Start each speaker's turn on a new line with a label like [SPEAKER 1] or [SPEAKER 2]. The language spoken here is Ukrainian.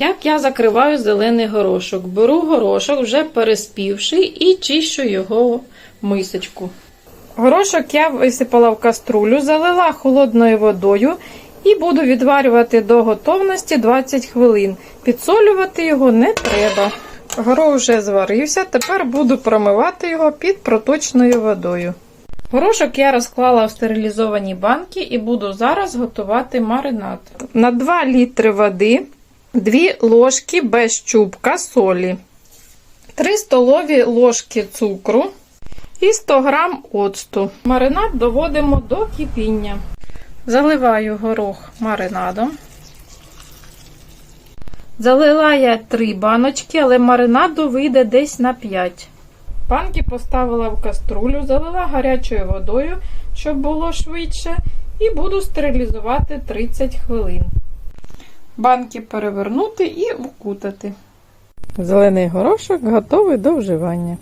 [SPEAKER 1] Як я закриваю зелений горошок? Беру горошок, вже переспівший, і чищу його мисочку. Горошок я висипала в каструлю, залила холодною водою і буду відварювати до готовності 20 хвилин. Підсолювати його не треба. Горох вже зварився, тепер буду промивати його під проточною водою. Горошок я розклала в стерилізовані банки і буду зараз готувати маринад. На 2 літри води 2 ложки без чубка солі, 3 столові ложки цукру і 100 грам оцту. Маринад доводимо до кипіння. Заливаю горох маринадом. Залила я 3 баночки, але маринаду вийде десь на 5. Банки поставила в каструлю, залила гарячою водою, щоб було швидше, і буду стерилізувати 30 хвилин. Банки перевернути і укутати. Зелений горошок готовий до вживання.